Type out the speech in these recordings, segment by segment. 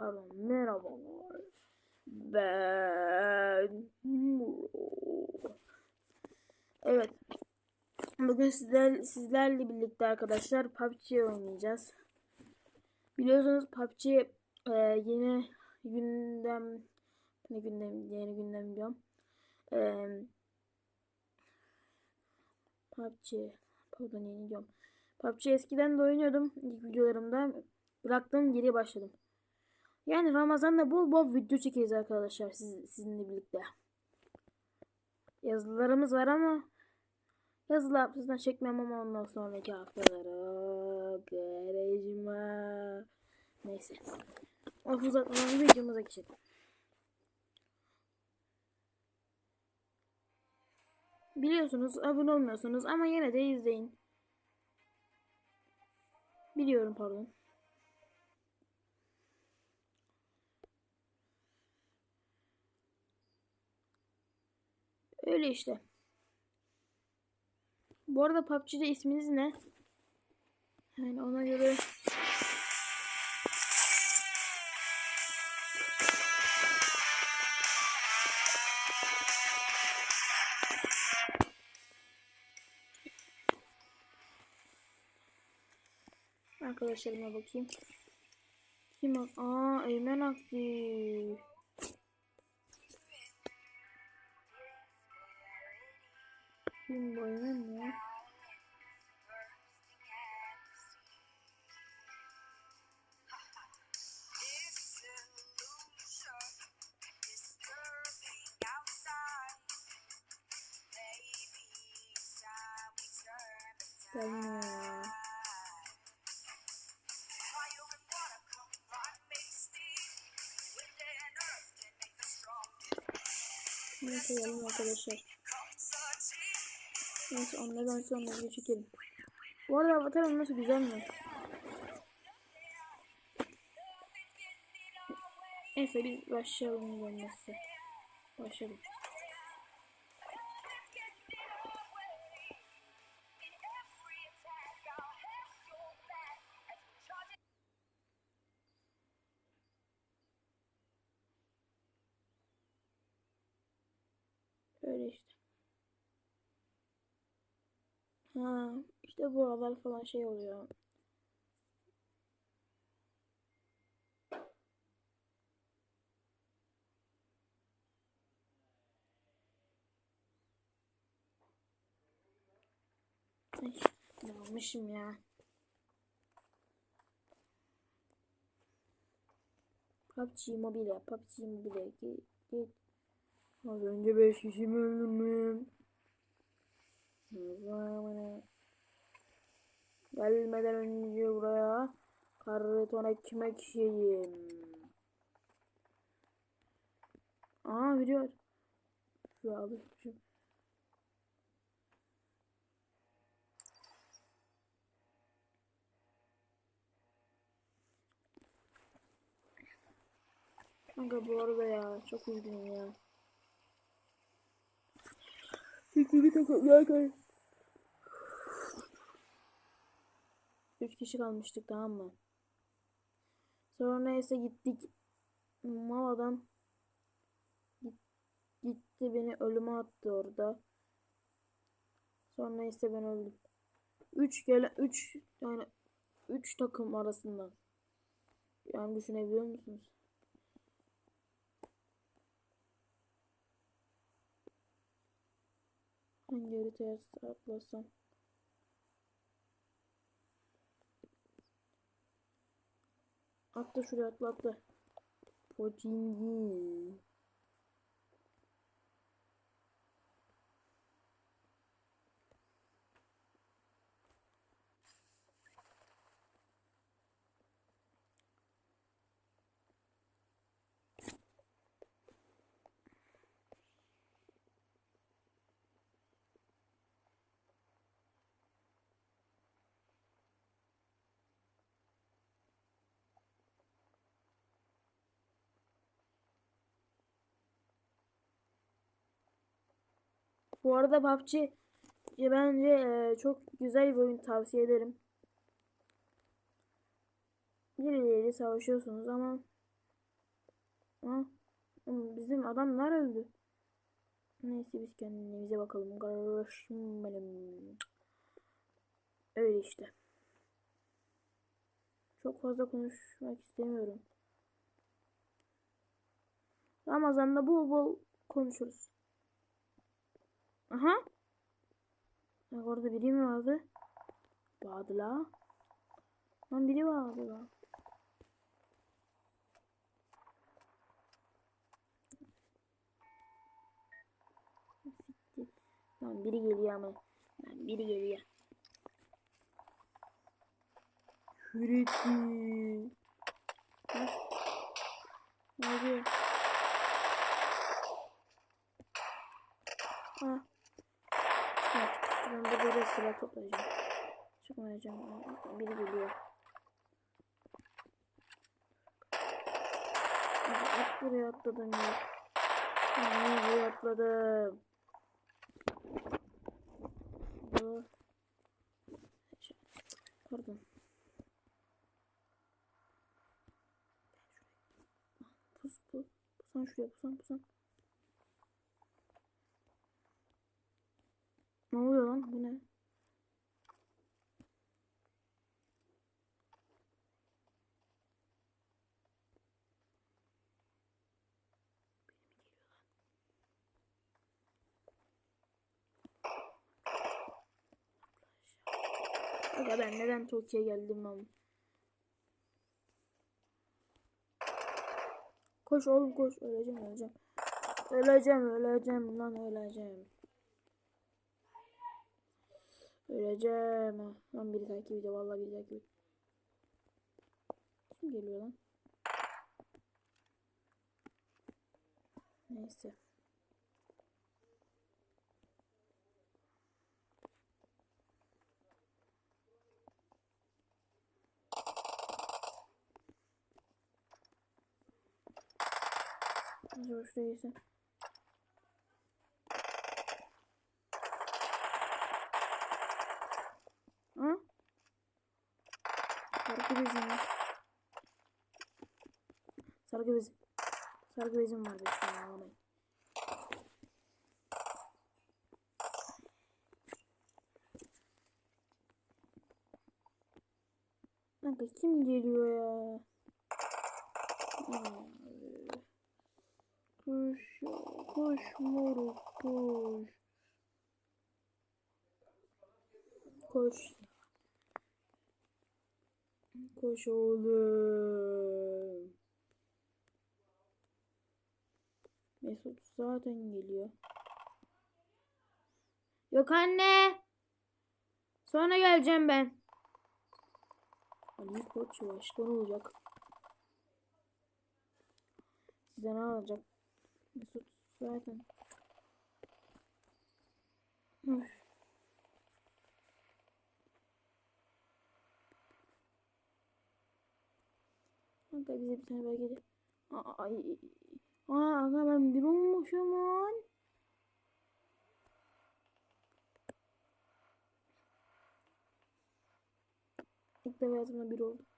pardon merhabalar. Ben Muro. Evet. Bugün sizler, sizlerle birlikte arkadaşlar PUBG oynayacağız. Biliyorsunuz PUBG e, yeni gündem ne gündem yeni gündem diyorum. E, PUBG pardon yeni diyorum. PUBG eskiden de oynuyordum ilk videolarımda. Bıraktım geri başladım. Yani Ramazan'da bol bol video çekeceğiz arkadaşlar siz, sizinle birlikte. Yazılarımız var ama yazılı haftasından çekmem ama ondan sonraki haftalara garajıma. Neyse. Of uzatmadan videomuza geçelim. Biliyorsunuz abone olmuyorsunuz ama yine de izleyin. Biliyorum pardon. Öyle işte. Bu arada PUBG'de isminiz ne? Yani ona göre Arkadaşlarıma bakayım. Kim? Aa Eymen aktif. Eymen ya? Gelmiyor ya. Neyse gelin arkadaşlar. Neyse onlardan sonra video çekelim. Bu arada avatarım nasıl güzel mi? Neyse biz başlayalım gelmezse. Başlayalım. Ha, işte bu aralar falan şey oluyor. Ay, ne almışım ya. PUBG Mobile, PUBG Mobile git, git. Az önce 5 kişi mi Zamana. Gelmeden önce buraya karton ekmek yiyeyim. Aa video. Ya alışmışım. Şey kanka bu arada ya çok üzgünüm ya. Fikrini tokatlar kanka. 3 kişi kalmıştık tamam mı? Sonra ise gittik. Mal adam gitti beni ölüme attı orada. Sonra ise ben öldüm. 3 gelen 3 yani 3 takım arasından. Yani düşünebiliyor musunuz? Hangi haritaya atlasam? Atla şuraya atla atla. Pocingi. Bu arada PUBG bence e, çok güzel bir oyun tavsiye ederim. Birileriyle savaşıyorsunuz ama Ha? Bizim adamlar öldü. Neyse biz kendimize bakalım. Öyle işte. Çok fazla konuşmak istemiyorum. Ramazan'da bol bol konuşuruz. Aha. Bak orada biri mi vardı? Vardı la. Lan biri vardı la. Lan biri geliyor ama. Lan biri geliyor. Ha? Ne oluyor? Ha. Evet, ben burada da sıra toplayacağım. Çıkmayacağım. Biri geliyor. At buraya atladım ya. Niye buraya atladım? Aa. Pardon. Pus pus. Pusan şuraya pusan pusan. Ne oluyor lan? Bu ne? Aga ben neden Tokyo'ya geldim lan? Koş oğlum koş. Öleceğim öleceğim. Öleceğim öleceğim lan öleceğim. Öleceğim. Lan biri takip ediyor. Vallahi biri takip ediyor. Kim geliyor lan? Neyse. Şuraya girsem. Ha? Sargı bezim var. Sargı bezim. Sargı bezim var ağlamayın. Kanka kim geliyor ya? Ya, Koş ya, koş moruk koş. Koş. Koş oğlum. Mesut zaten geliyor. Yok anne. Sonra geleceğim ben. Ali Koç başkan olacak. Size ne alacak? Mesut zaten. Üf. Kanka bize bir tane. Aa, ay. Aa, aga ben bir olmuşum lan. İlk defa hayatımda bir oldu.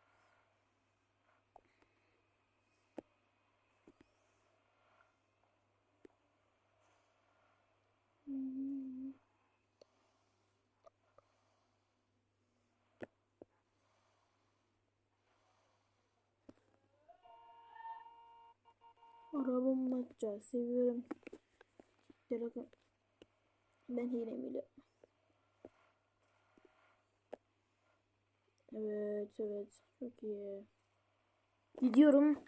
Arabamı açacağız. Seviyorum. Ben hile mile. Evet evet. Çok iyi. Gidiyorum.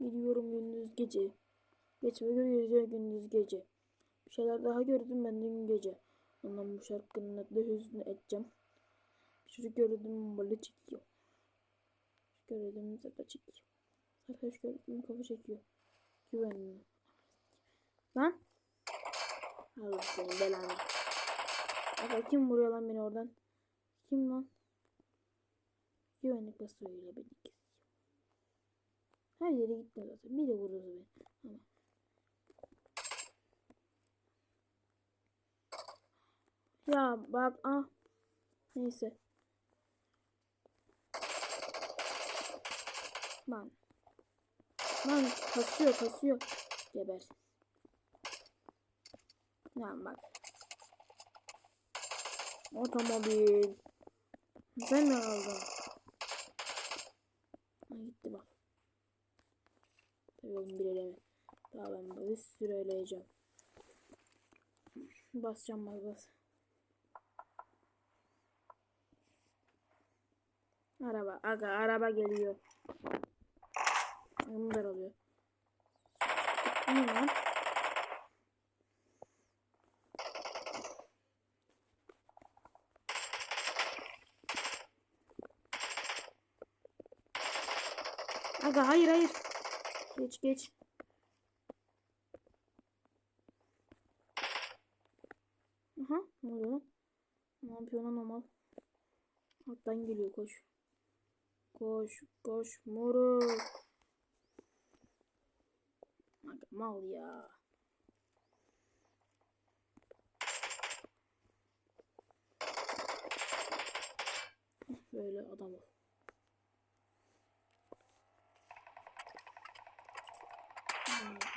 Gidiyorum gündüz gece. Geçme görüyoruz gündüz gece. Bir şeyler daha gördüm ben dün gece. Ondan bu şarkının adı hüznü edeceğim. Çocuk gördüm balı çekiyor. Gördüm zapa çekiyor. Sarhoş gördüm kafa çekiyor. Güvenli. Lan. Allah seni belanı. Aga kim vuruyor lan beni oradan? Kim lan? Güvenlik basıyoruyla beni kesiyor. Her yere gittim zaten. Biri vurur beni. Ama. Ya bak ah. Neyse. Lan. Lan kasıyor kasıyor. Geber. Ya bak. Otomobil. Sen ne aldın? Gitti bak. Tabii bir eleme. Daha ben bir sürü eleyeceğim. Basacağım bas bas. Araba. Aga araba geliyor. Bunu daralıyor. Ne lan? Aga hayır hayır. Geç geç. Aha ne oluyor lan? Ne yapıyor lan o mal? Alttan geliyor koş. Koş koş moruk. Mal ya. Böyle adam ol.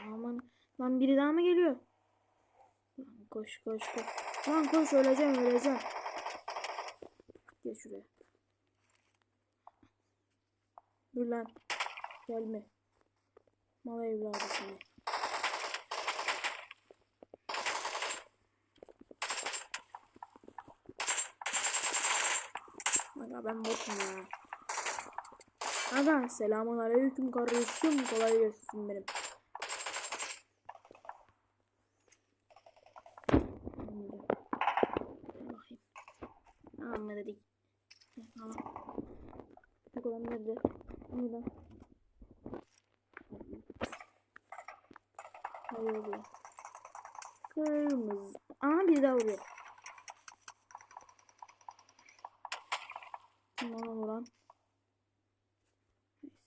Aman lan biri daha mı geliyor? Lan koş koş koş. Lan koş öleceğim öleceğim. Gel şuraya. Dur lan. Gelme. Mal evladı seni. Aga ben botum ya. Aga selamun aleyküm kardeşim. Kolay gelsin benim. Bakayım. Amma dedik. Tamam. Bu olan nerede? Bu lan. Hayır oluyor. Kırmızı. Aha bir daha vuruyor. Kim ona vuran? Neyse.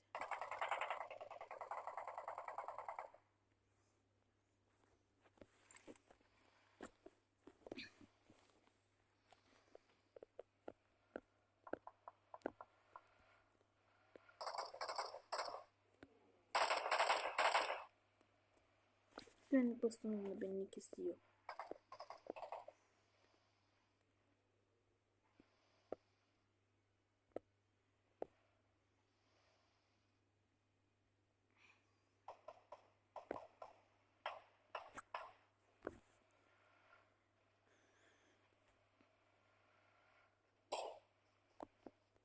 Güvenlik bastonuyla beni kesiyor.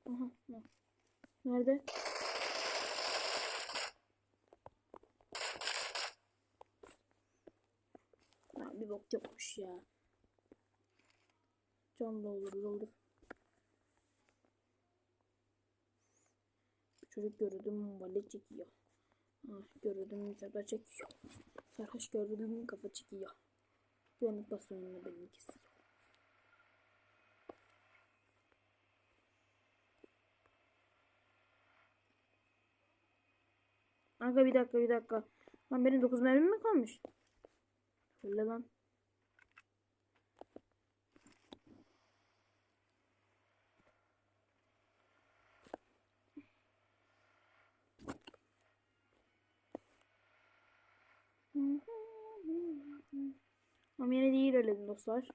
Aha, ne? Nerede? Bok yokmuş ya. Can doldur doldur. Çocuk gördüm vale çekiyor. Ah, gördüm sefer çekiyor. Sarhoş gördüm kafa çekiyor. Güvenlik basınında benim ikisi. Aga bir dakika bir dakika. Lan benim 9 mermim mi kalmış? Öyle lan. Ama yine değil öyle dostlar.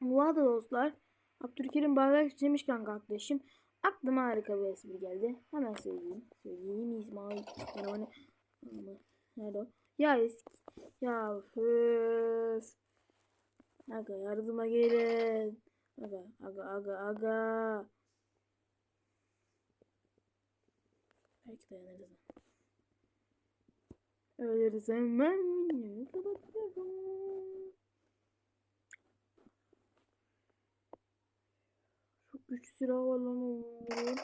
Bu arada dostlar Abdülkerim Bardak demiş kanka arkadaşım. Aklıma harika bir espri geldi. Hemen söyleyeyim. Söyleyeyim İsmail. Ama nerede o? Ya eski. Ya öf. Aga yardıma gelin. Aga aga aga aga. Belki dayanırız. Ölürüz hemen videoyu kapatıyorum. Çok güçlü silah var lan o moruk.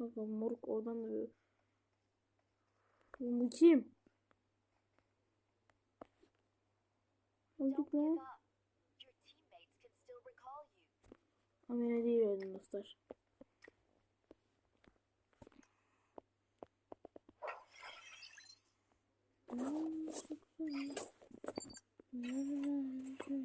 Aga moruk oradan da. Oğlum Bu kim? Öldük lan. up. Your teammates can still recall you. Ama yine değil öldüm dostlar.